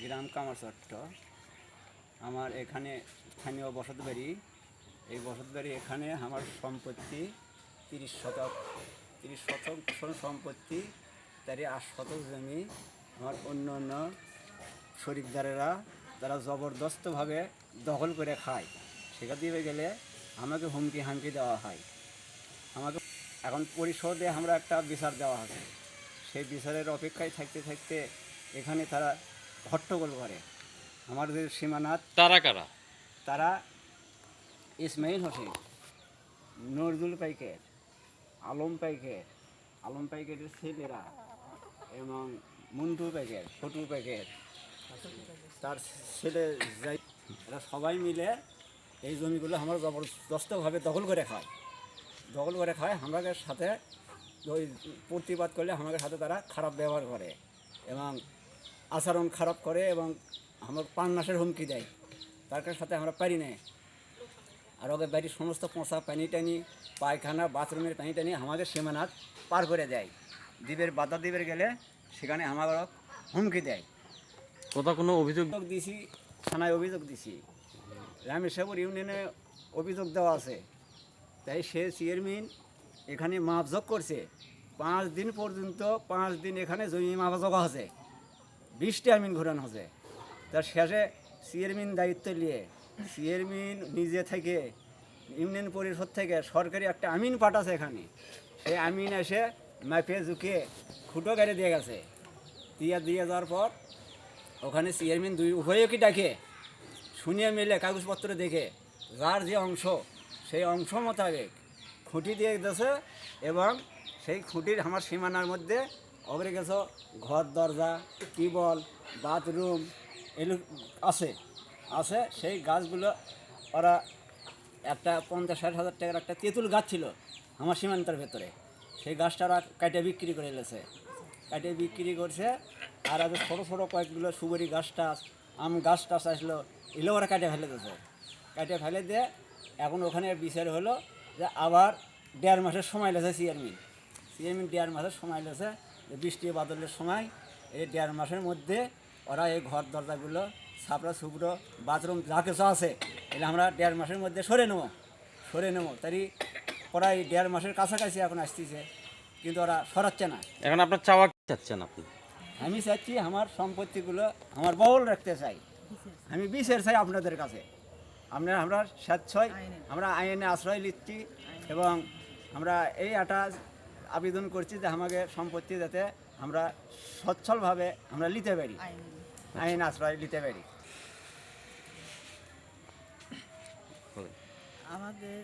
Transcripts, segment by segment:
গ্রাম কামারচট্ট আমার এখানে স্থানীয় বসত বাড়ি এই বসত বাড়ি এখানে আমার সম্পত্তি তিরিশ শতক তিরিশ শতক সম্পত্তি, তারই আট শতক জমি। আমার অন্য অন্য শরিকদারেরা তারা জবরদস্তভাবে দখল করে খায়। সেখান দিয়ে গেলে আমাকে হুমকি হামকি দেওয়া হয়। আমাকে এখন পরিষদে আমরা একটা বিচার দেওয়া হবে সেই বিচারের অপেক্ষায় থাকতে থাকতে এখানে তারা হট্টগোল করে। আমাদের সীমানাথ তারা কারা? তারা ইসমাইল হোসেন নজরুল পাইকের আলম পাইকের আলম পাইকেরের ছেলেরা এবং মন্টু পাইকের ফটু পাইকের তার ছেলে যাই এরা সবাই মিলে এই জমিগুলো আমরা জবরদস্তভাবে দখল করে খায়। দখল করে খায় আমাদের সাথে ওই প্রতিবাদ করলে আমাদের সাথে তারা খারাপ ব্যবহার করে এবং আচরণ খারাপ করে এবং আমার প্রাণনাশের হুমকি দেয়। তার সাথে আমরা পারি না আর ওদের বাড়ির সমস্ত পোঁচা পানি টানি পায়খানা বাথরুমের পানি টানি আমাদের সীমানাথ পার করে দেয়। দ্বীপের বাধা দ্বীপের গেলে সেখানে আমার হুমকি দেয়। কোথাও কোনো অভিযোগ দিছি থানায় অভিযোগ দিছি। রামেশ্বর ইউনিয়নে অভিযোগ দেওয়া আছে। তাই সে চেয়ারম্যান এখানে মাপজোগ করছে। পাঁচ দিন পর্যন্ত পাঁচ দিন এখানে জমি মাপজোগ আছে। বিশটি আমিন ঘোরানো আছে তার শেষে চেয়ারম্যান দায়িত্ব নিয়ে চেয়ারম্যান নিজে থেকে ইউনিয়ন পরিষদ থেকে সরকারি একটা আমিন পাঠাছে এখানে। সেই আমিন এসে মাপে ঝুঁকে খুঁটো গাড়ি দিয়ে গেছে। দিয়ে দিয়ে যাওয়ার পর ওখানে চেয়ারম্যান দুই উভয়কে ডাকে। শুনিয়ে মিলে কাগজপত্র দেখে যার যে অংশ, সেই অংশ মোতাবেক খুঁটি দিয়ে দিয়েছে এবং সেই খুঁটির আমার সীমানার মধ্যে ওপরে গেছো, ঘর, দরজা টিবল বাথরুম এগুলো আছে। আছে, সেই গাছগুলো, ওরা একটা পঞ্চাশ, ষাট হাজার টাকার একটা তেঁতুল গাছ ছিল আমার সীমান্তের ভেতরে। সেই গাছটা ওরা কাটে বিক্রি করে এলেছে কাটে বিক্রি করছে, আর আগে ছোটো ছোটো কয়েকগুলো সুবরি গাছ টাছ, আম গাছ টাছ আসলো এগুলো ওরা কাটে ফেলে দিয়েছে। কাটে ফেলে দিয়ে এখন ওখানে বিচার হলো যে আবার দেড় মাসের সময় লেছে চেয়ারম্যান চেয়ারম্যান দেড় মাসের সময় লেছে বৃষ্টি বাদলের সময় এই দেড় মাসের মধ্যে ওরা এই ঘর দরজাগুলো ছাপড়া সুপড়ো বাথরুম যা কিছু আছে এটা আমরা দেড় মাসের মধ্যে সরে নেব। সরে নেব। তারই প্রায় দেড় মাসের কাছাকাছি এখন আসতেছে কিন্তু ওরা সরাচ্ছে না। এখন আপনার চাওয়া কি চাচ্ছেন আপনি? আমি চাচ্ছি আমার সম্পত্তিগুলো আমার বহল রাখতে চাই। আমি বিচার চাই আপনাদের কাছে। আমরা আমরা স্বেচ্ছায় আমরা আইনে আশ্রয় নিচ্ছি এবং আমরা এই আটা আবেদন করছি যে আমাকে সম্পত্তি যাতে আমরা সচ্ছলভাবে আমরা নিতে পারি। আইন। আশ্রয় নিতে পারি। আমাদের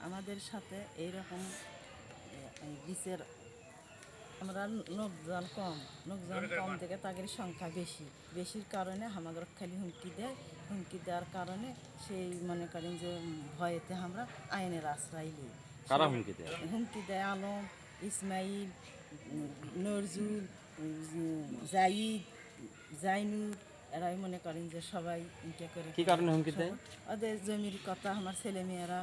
আমাদের সাথে এইরকম বিচের আমরা লোকজন কম লোকজন কম থেকে তাদের সংখ্যা বেশি। বেশির কারণে আমাদের খালি হুমকি দেয় হুমকি দেওয়ার কারণে সেই মনে করেন যে ভয়েতে আমরা আইনের আশ্রয় নিই। কারা হুমকি দেয়? হুমকি দেয় আলম ইসমাইল নজরুল জাইদ জাইনুর এরাই মনে করেন যে সবাই ইটা করে কি কারণে হুমকি দেয়? ওদের জমির কথা আমার ছেলে মেয়েরা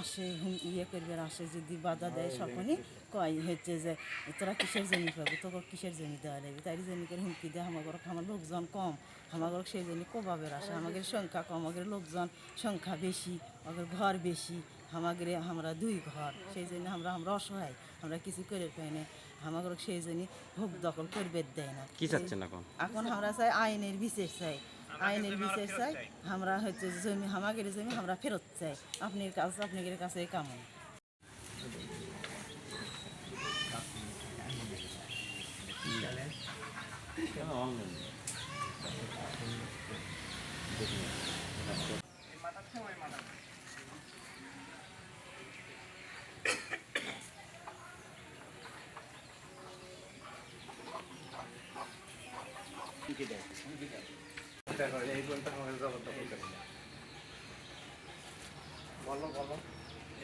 আসে হুম ইয়ে করবে আসে যদি বাধা দেয় সকলে কয় হচ্ছে যে তোরা কিসের জমি পাবি তোকে কিসের জমি দেওয়া লাগবে তাই জমি করে হুমকি দেয় আমার আমার লোকজন কম আমার সেই জন্য কবাবের আসে আমাদের সংখ্যা কম আমাদের লোকজন সংখ্যা বেশি আমাদের ঘর বেশি আমাদের আমরা দুই ঘর সেই জন্য আমরা আমরা অসহায় আমরা কিছু করে পাই না আমাদের সেই জন্য ভোগ দখল করবে দেয় না। কি চাচ্ছেন এখন? এখন আমরা চাই আইনের বিচার চাই। আইনের বিচার চাই আমরা হচ্ছে জমি আমাদের জমি আমরা ফেরত চাই। আপনার কাছে আপনাদের কাছে কামন? হুমকি দেয়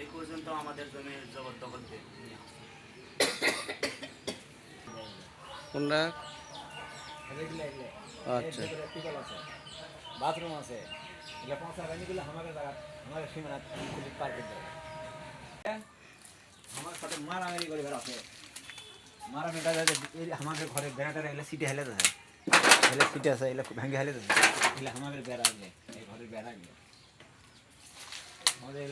এই পর্যন্ত আমাদের জমি জবরদখল কোনটা আচ্ছা। বাথরুম আছে। এগুলো জায়গা সীমানা পার আমার সাথে মারামারি করে বেড়াচ্ছে। মারামারিটা যাতে আমাকে ঘরে বেড়াটা এলে সিটে হেলে দেয়। এলে সিটে আছে এলে ভেঙে হেলে দেবে এলে আমাদের বেড়া এই ঘরের বেড়া আমাদের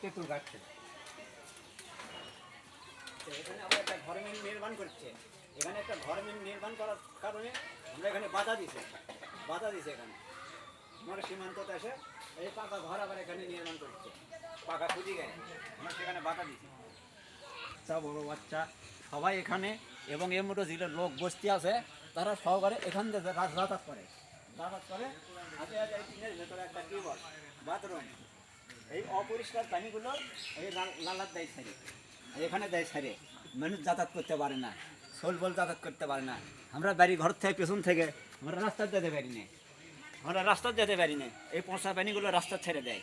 তেঁতুল গাছছে তো এখানে আমরা একটা ঘর নির্মাণ করছে। এখানে একটা ঘর নির্মাণ করার কারণে আমরা এখানে বাধা দিছে। বাধা দিছে এখানে। আমরা সীমান্ততে এসে এই পাকা ঘর আবার এখানে নির্মাণ করছে। পাকা খুঁজি গায়ে আমরা সেখানে বাধা দিছি বাচ্চা বড় বাচ্চা, সবাই এখানে এবং এর মতো যেগুলো লোক বস্তি আছে, তারা সহকারে এখান থেকে যা- যাতায়াত করে। করে হাতে হাতে এই টিনের ভেতরে একটা বাথরুম এই অপরিষ্কার পানিগুলো এই লালার দেয় সারে। এখানে দেয় সারে। মানুষ যাতায়াত করতে পারে না সোল বল যাতায়াত করতে পারে না। আমরা বাড়ি ঘর থেকে পেছন থেকে, আমরা রাস্তা যেতে পারি না। আমরা রাস্তা যেতে পারি না। এই পচা পানিগুলো রাস্তা ছেড়ে দেয়।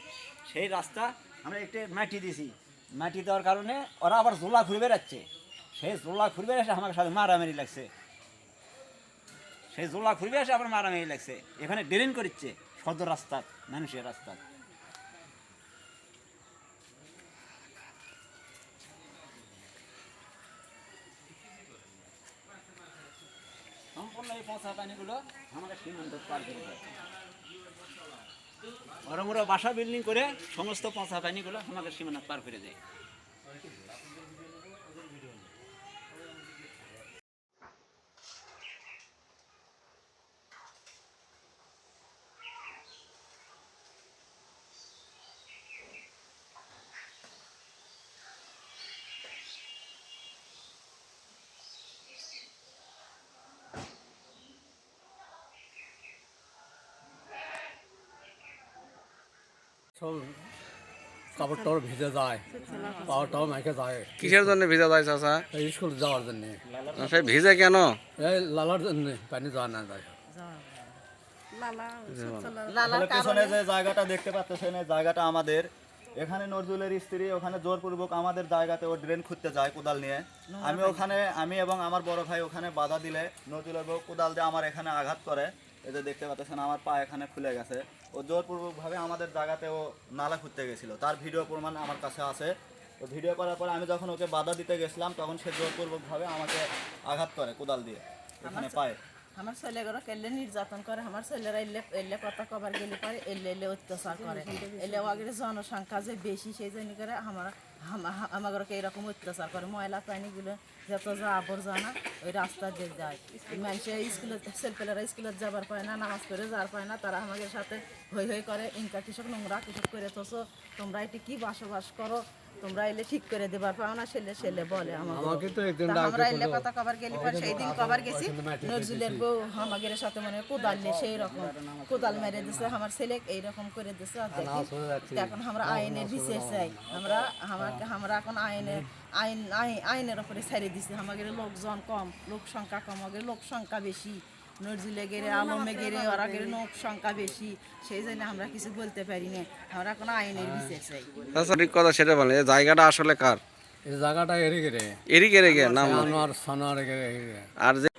সেই রাস্তা আমরা একটু মাটি দিছি। মাটি দেওয়ার কারণে ওরা আবার জোলা ঘুরে বেড়াচ্ছে। সেই জোলা ঘুরে বেড়াচ্ছে আমার সাথে মারামারি লাগছে। সেই জোলা ঘুরবে এসে আবার মারামারি লাগছে। এখানে ড্রেন করছে সদর রাস্তা মানুষের রাস্তা সম্পূর্ণ এই পচা পানিগুলো আমাদের সীমান্ত পার করে বড় মোরা বাসা বিল্ডিং করে সমস্ত পচা পানিগুলো আমাদের সীমানা পার করে দেয়। সব কাপড় টাপড় ভিজে যায় পাওয়ারটাও মেখে যায়। কিসের জন্য ভিজা যায় চাচা? এই স্কুল যাওয়ার জন্য। সে ভিজে কেন? এই লালার জন্য পানি যাওয়া না যায়। পেছনে যে জায়গাটা দেখতে পাচ্ছেন এই জায়গাটা আমাদের। এখানে নজরুলের স্ত্রী ওখানে জোরপূর্বক আমাদের জায়গাতে ও ড্রেন খুঁজতে যায় কোদাল নিয়ে। আমি ওখানে আমি এবং আমার বড় ভাই ওখানে বাধা দিলে নজরুলের বউ কোদাল দিয়ে আমার এখানে আঘাত করে। এই যে দেখতে পাচ্ছেন আমার পা এখানে খুলে গেছে। ও জোরপূর্বকভাবে আমাদের জায়গাতে ও নালা খুঁজতে গেছিল। তার ভিডিও প্রমাণ আমার কাছে আছে। তো ভিডিও করার পর আমি যখন ওকে বাধা দিতে গেছিলাম তখন সে জোরপূর্বকভাবে আমাকে আঘাত করে কোদাল দিয়ে এখানে পায়ে। আমার ছেলেগুলো কেলে নির্যাতন করে আমার ছেলেরা এলে এলে কথা কবার গেলে পারে এলে এলে অত্যাচার করে। এলে আগের জনসংখ্যা যে বেশি সেই জন্য করে আমার আমাদেরকে এরকম অত্যাচার করে। ময়লা প্রাণীগুলো যত যা আবর্জনা, ওই রাস্তা দিয়ে যায়। মানুষে স্কুলে, ছেলেপেলেরা স্কুলে যাবার পায় না, নামাজ পড়ে যাওয়ার পায় না, তারা আমাদের সাথে হই হই করে, ইনকা কৃষক, নোংরা কৃষক করে। তোস তোমরা এটি কি বসবাস করো? তোমরা এলে ঠিক করে দেবার পাও না ছেলে ছেলে বলে আমাকে। তো একদিন তা আমরা এলে কথা কবার গেলি পর সেই দিন কবার গেছি। নজরুলের বউ আমাদের সাথে মানে কোদাল নিয়ে সেই রকম। কোদাল মেরে দিছে আমার ছেলে এইরকম করে দিছে আর দেখি। এখন আমরা আইনে বিশেষ চাই আমরা আমাকে আমরা এখন আইনে আইন আইন- আইনের উপরে ছেড়ে দিছি। আমাদের লোকজন কম লোক সংখ্যা কম আমাদের লোক সংখ্যা বেশি। নজরুলে গেলে আলমে গেলে ওরা গেলে লোক সংখ্যা বেশি সেই জন্য আমরা কিছু বলতে পারি না। আমরা কোনো আইনের বিশেষ চাই। চাচা ঠিক কথা সেটা বলে। জায়গাটা আসলে কার? এই জায়গাটা এরে গেরে এরই কেড়ে গে নাম আনোয়ার সানোয়ার গেরে এরে আর যে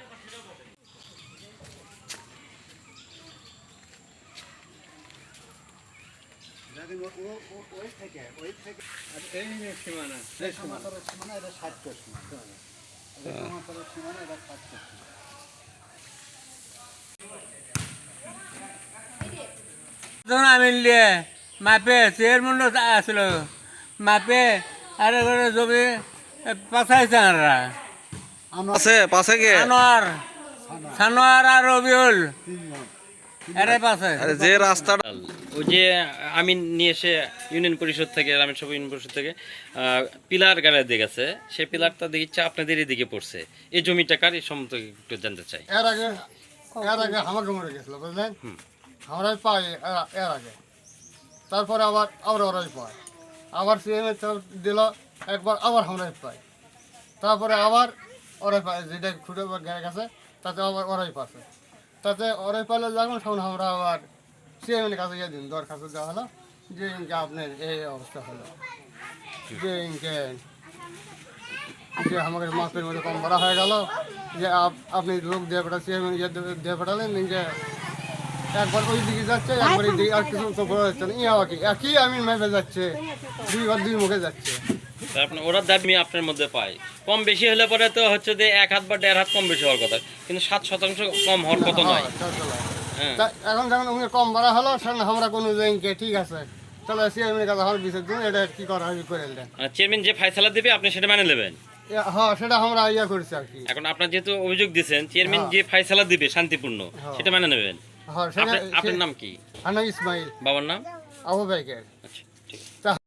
মাপে চেয়ারম্যান আসলো মাপে আরে করে জমি পাঠাইছে আমরা আছে পাশে গে সানোয়ার সানোয়ার আর রবিউল। এরে পাশে আরে যে রাস্তাটা ওই যে আমি নিয়ে এসে ইউনিয়ন পরিষদ থেকে রামেশ্বর ইউনিয়ন পরিষদ থেকে পিলার গাড়ি দিয়ে গেছে। সেই পিলারটা দেখছি আপনাদের এদিকে পড়ছে। এই জমিটা কার? এই সম্বন্ধে একটু জানতে চাই। এর আগে এর আগে আমাকে মরে গেছিল বুঝলেন? আমরাই পাই এর- আগে। তারপরে আবার আবার ওরাই পায়। আবার সিএমএ দিল একবার আবার আমরাই পাই। তারপরে আবার ওরাই পায় যেটা খুঁটে গেছে তাতে আবার ওরাই পাচ্ছে। তাতে ওরাই পাইলে যখন তখন আমরা আবার সিএমের কাছে গিয়ে দিন দরখাস্ত দেওয়া হলো যে ইনকে আপনার এই অবস্থা হলো। যে ইনকে যে আমাকে মাসের মধ্যে কম করা হয়ে গেল যে আপ- আপনি লোক দিয়ে পাঠাচ্ছি ইয়ে দিয়ে পাঠালেন যে একবার ওই দিকে যাচ্ছে একবার এই দিকে আর কিছু তো বলা যাচ্ছে না। ইয়া কি? একই আমিন মেপে যাচ্ছে দুইবার দুই মুখে যাচ্ছে। আপনি ওরা দাবি আপনার মধ্যে পাই কম বেশি হলে পরে তো হচ্ছে যে এক হাত বা দেড় হাত কম বেশি হওয়ার কথা। কিন্তু সাত শতাংশ কম হওয়ার কথা নয়। হ্যাঁ, চল। হ্যাঁ। তা এখন যখন উনি কম বাড়া হলো সেখানে আমরা কোনো ব্যাংকে ঠিক আছে। চলো সিএমের কাছে আমার বিচার দিন এটা কি করা হবে করে দেন। চেয়ারম্যান যে ফাইসালা দেবে আপনি সেটা মানে নেবেন। হ্যাঁ সেটা আমরা ইয়া করছি আর কি। এখন আপনার যেহেতু অভিযোগ দিচ্ছেন চেয়ারম্যান যে ফাইসালা দিবে শান্তিপূর্ণ সেটা মেনে নেবেন? হ্যাঁ সেটা আপনার নাম কি? আনা ইসমাইল। বাবার নাম? আবু বাইকের। আচ্ছা।